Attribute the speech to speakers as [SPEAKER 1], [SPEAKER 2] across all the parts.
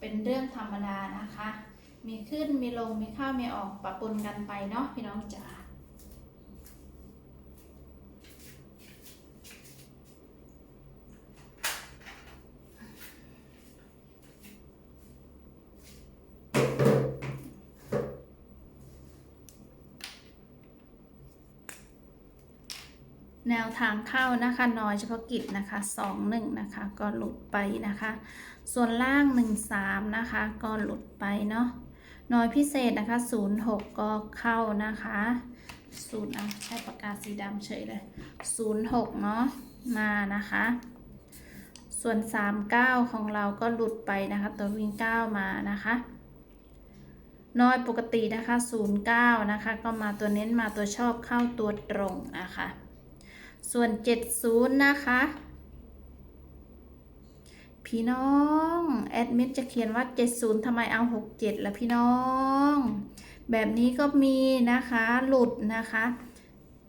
[SPEAKER 1] เป็นเรื่องธรรมดานะคะ มีขึ้นมีลงมีเข้ามีออกปะปนกันไปเนาะพี่น้องจ๋า แนวทางเข้านะคะนอยเฉพาะกิจนะคะสองหนึ่งนะคะก็หลุดไปนะคะ ส่วนล่างหนึ่งสามนะคะก็หลุดไปเนาะนอยพิเศษนะคะศูนย์หกก็เข้านะคะศูนย์อะใช้ปากกาสีดำเฉยเลยศูนย์หกเนาะมานะคะ ส่วนสามเก้าของเราก็หลุดไปนะคะตัววิ่งเก้ามานะคะน้อยปกตินะคะศูนย์เก้านะคะ ก็มาตัวเน้นมาตัวชอบเข้าตัวตรงนะคะ ส่วน 70 นะคะ พี่น้อง แอดมิดจะเขียนว่า 70ทำไมเอา 67ล่ะพี่น้อง แบบนี้ก็มีนะคะ หลุดนะคะ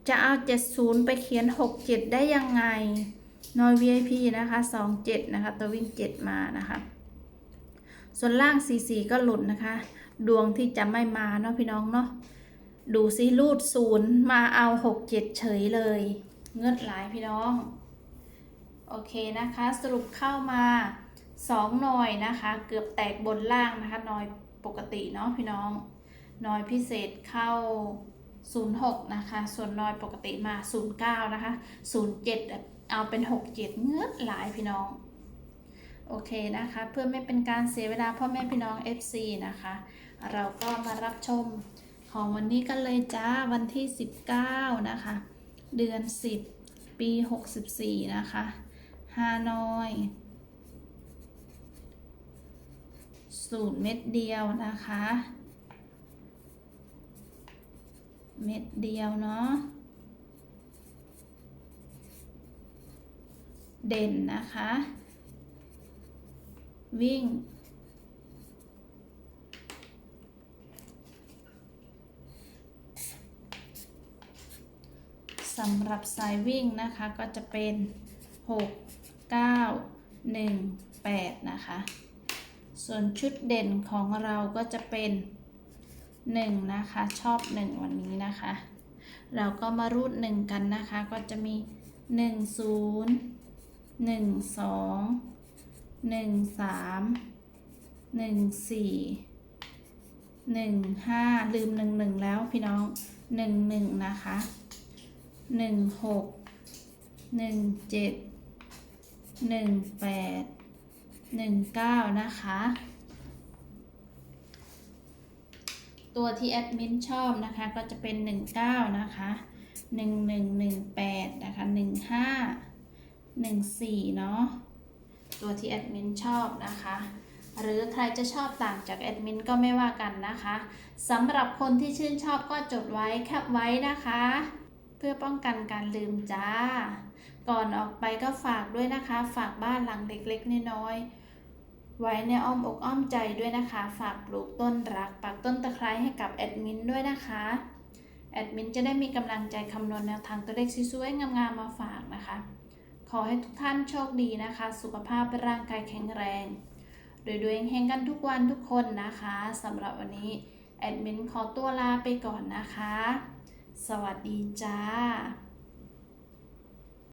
[SPEAKER 1] จะเอา 70 ไปเขียน 67 ได้ยังไงนอย VIP นะคะ 27 นะคะ ตัววิ่ง 7 มานะคะ ส่วนล่าง 44 ก็หลุดนะคะ ดวงที่จะไม่มาเนาะพี่น้องเนาะ ดูซิรูดศูนย์มาเอา 67 เฉยเลย เงือนหลายพี่น้อง โอเคนะคะ สรุปเข้ามา2หน่อยนะคะ เกือบแตกบนล่างนะคะหน่อยปกติเนาะพี่น้องหน่อยพิเศษเข้า 06 นะคะ ส่วนหน่อยปกติมา 09 นะคะ 07 เอาเป็น 67 เงือนหลายพี่น้อง โอเคนะคะ เพื่อไม่เป็นการเสียเวลาพ่อแม่พี่น้อง FC นะคะ เราก็มารับชมของวันนี้กันเลยจ้าวันที่ 19 นะคะ เดือน 10 ปี 64 นะคะฮานอย สูตรเม็ดเดียวนะคะ เม็ดเดียวเนาะ เด่นนะคะ วิ่ง สำหรับสายวิ่งนะคะก็จะเป็น 6 9 1 8 นะคะ ส่วนชุดเด่นของเราก็จะเป็น 1 นะคะ ชอบ 1 วันนี้นะคะ เราก็มารูด 1 กันนะคะ ก็จะมี 1 0 1 2 1 3 1 4 1 5ลืม1 1แล้วพี่น้อง1 1นะคะ หนึ่งหกหนึ่งเจ็ดหนึ่งแปดหนึ่งเก้านะคะ ตัวที่แอดมินชอบนะคะก็จะเป็นหนึ่งเก้านะคะหนึ่งหนึ่งหนึ่งแปดนะคะหนึ่งห้าหนึ่งสี่เนาะตัวที่แอดมินชอบนะคะหรือใครจะชอบต่างจากแอดมินก็ไม่ว่ากันนะคะสำหรับคนที่ชื่นชอบก็จดไว้แคปไว้นะคะ เพื่อป้องกันการลืมจ้า ก่อนออกไปก็ฝากด้วยนะคะ ฝากบ้านหลังเล็กๆน้อยๆไว้ในอ้อมอกอ้อมใจด้วยนะคะ ฝากปลูกต้นรักปักต้นตะไคร้ให้กับแอดมินด้วยนะคะแอดมินจะได้มีกำลังใจคำนวณแนวทางตัวเลขสวยๆงามๆมาฝากนะคะ ขอให้ทุกท่านโชคดีนะคะ สุขภาพร่างกายแข็งแรงโดยด้วยเฮงกันทุกวันทุกคนนะคะสำหรับวันนี้แอดมินขอตัวลาไปก่อนนะคะ สวัสดีจ้า